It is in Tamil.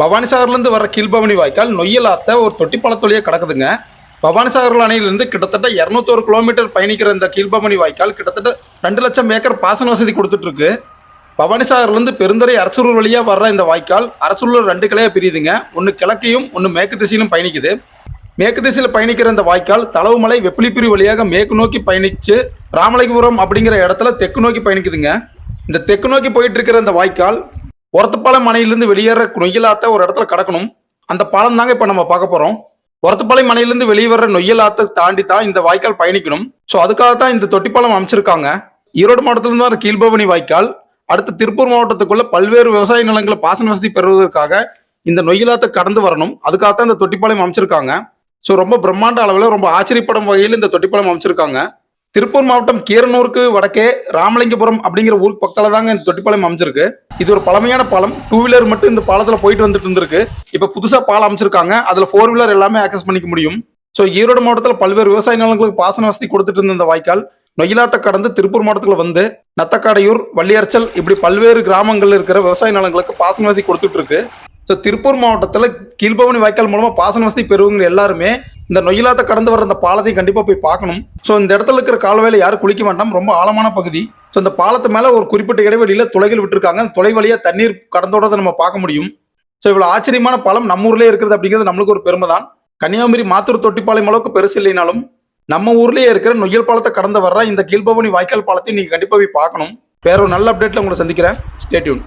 பவானிசாகர்லேருந்து வர கீழ்பவனி வாய்க்கால் நொய்யலாத்த ஒரு தொட்டிப்பழத்தொழியாக கிடக்குதுங்க. கிடக்குதுங்க பவானிசாகர் அணையிலிருந்து கிட்டத்தட்ட இரநூத்தோரு கிலோமீட்டர் பயணிக்கிற இந்த கீழ்பவனி வாய்க்கால் கிட்டத்தட்ட ரெண்டு லட்சம் ஏக்கர் பாசன வசதி கொடுத்துட்ருக்கு. பவானி பவானிசாகர்லேருந்து பெருந்துறை அரசூர் வழியாக வர்ற இந்த வாய்க்கால் அரசூரில் ரெண்டு கிளையாக பிரியுதுங்க. ஒன்று கிழக்கையும் ஒன்று மேற்கு திசையிலும் பயணிக்குது. மேற்கு திசையில் பயணிக்கிற இந்த வாய்க்கால் தளவுமலை வெப்பிலிப்பிரி வழியாக மேற்கு நோக்கி பயணித்து ராமலிங்கபுரம் அப்படிங்கிற இடத்துல தெற்கு நோக்கி பயணிக்குதுங்க. இந்த தெற்கு நோக்கி போயிட்டு இருக்கிற இந்த வாய்க்கால் ஒரத்துப்பாளையம் மனையிலிருந்து வெளியேற நொய்யலாத்த ஒரு இடத்துல கடக்கணும். அந்த பாலம் தாங்க இப்போ நம்ம பார்க்க போகிறோம் ஒரத்துப்பாளையம் மனையிலிருந்து வெளியே வர்ற நொய்யலாத்தை தாண்டி தான் இந்த வாய்க்கால் பயணிக்கணும். ஸோ அதுக்காக தான் இந்த தொட்டிப்பாலம் அமைச்சிருக்காங்க. ஈரோடு மாவட்டத்திலிருந்து வர கீழ்பவனி வாய்க்கால் அடுத்து திருப்பூர் மாவட்டத்துக்குள்ள பல்வேறு விவசாய நிலங்களை பாசன வசதி பெறுவதற்காக இந்த நொய்யலாத்தை கடந்து வரணும். அதுக்காக தான் இந்த தொட்டிப்பாளையம் அமைச்சிருக்காங்க. ஸோ ரொம்ப பிரம்மாண்ட அளவில் ரொம்ப ஆச்சரியப்படும் வகையில் இந்த தொட்டிப்பாலம் அமைச்சிருக்காங்க. திருப்பூர் மாவட்டம் கீரனூருக்கு வடக்கே ராமலிங்கபுரம் அப்படிங்கிற ஊருக்கு பக்கத்தில் தாங்க இந்த தொட்டிப்பாளையம் அமைச்சிருக்கு இது ஒரு பழமையான பாலம். டூ வீலர் மட்டும் இந்த பாலத்தில் போயிட்டு வந்துட்டு இருந்திருக்கு. இப்போ புதுசாக பாலம் அமைச்சிருக்காங்க. அதில் ஃபோர் வீலர் எல்லாமே ஆக்சஸ் பண்ணிக்க முடியும். ஸோ ஈரோடு மாவட்டத்தில் பல்வேறு விவசாய நிலங்களுக்கு பாசன வசதி கொடுத்துட்டு இருந்த இந்த வாய்க்கால் நொயிலாத்தை கடந்து திருப்பூர் மாவட்டத்தில் வந்து நத்தக்காடையூர் வள்ளியரச்சல் இப்படி பல்வேறு கிராமங்களில் இருக்கிற விவசாய நிலங்களுக்கு பாசன வசதி கொடுத்துட்டு இருக்கு. ஸோ திருப்பூர் மாவட்டத்தில் கீழ்பவனி வாய்க்கால் மூலமாக பாசன வசதி பெறுவங்க எல்லாருமே இந்த நொயிலாத்த கடந்து வர அந்த பாலத்தையும் கண்டிப்பாக போய் பார்க்கணும். ஸோ இந்த இடத்துல இருக்கிற கால்வாயில யாரும் குளிக்க வேண்டாம். ரொம்ப ஆழமான பகுதி. ஸோ இந்த பாலத்து மேலே ஒரு குறிப்பிட்ட இடைவெளியில் துளைகள் விட்டுருக்காங்க. அந்த துளை வழியாக தண்ணீர் கடந்தோட நம்ம பார்க்க முடியும். ஸோ இவ்வளோ ஆச்சரியமான பாலம் நம்ம ஊர்லேயே இருக்கிறது அப்படிங்கிறது நம்மளுக்கு ஒரு பெருமை தான் கன்னியாகுமரி மாத்தூர் தொட்டிப்பாளையம் அளவுக்கு பெருசு இல்லைனாலும் நம்ம ஊர்லயே இருக்கிற நொய்யல் பாலத்தை கடந்து வர்ற இந்த கீழ்பவனி வாய்க்கால் பாலத்தையும் நீங்க கண்டிப்பா போய் பார்க்கணும். வேற ஒரு நல்ல அப்டேட்ல உங்களை சந்திக்கிறேன். ஸ்டேட்யூன்